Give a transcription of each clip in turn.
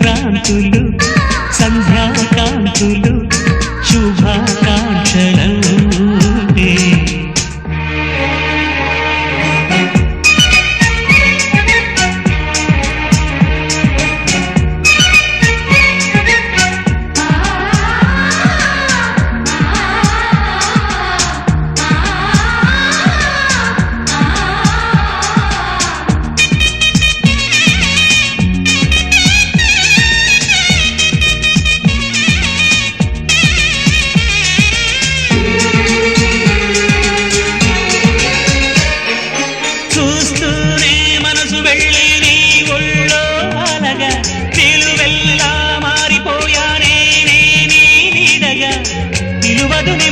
సంక్రాంతులు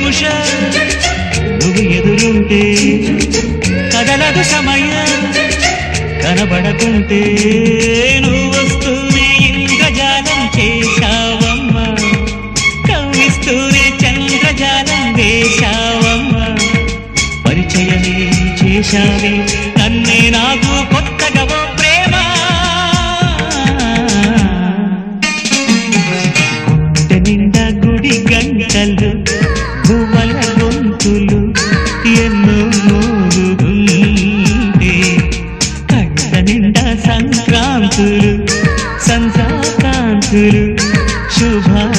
నిమిష. నువ్వు ఎదురుంటే కదలదు సమయ. కనబడకుంటే నువ్వు వస్తూనే ఇంద్రజాలం చేశావమ్మా. కవ్విస్తూనే చంద్రజాలం వేశావమ్మా. పరిచయమే చేశావే. शुभा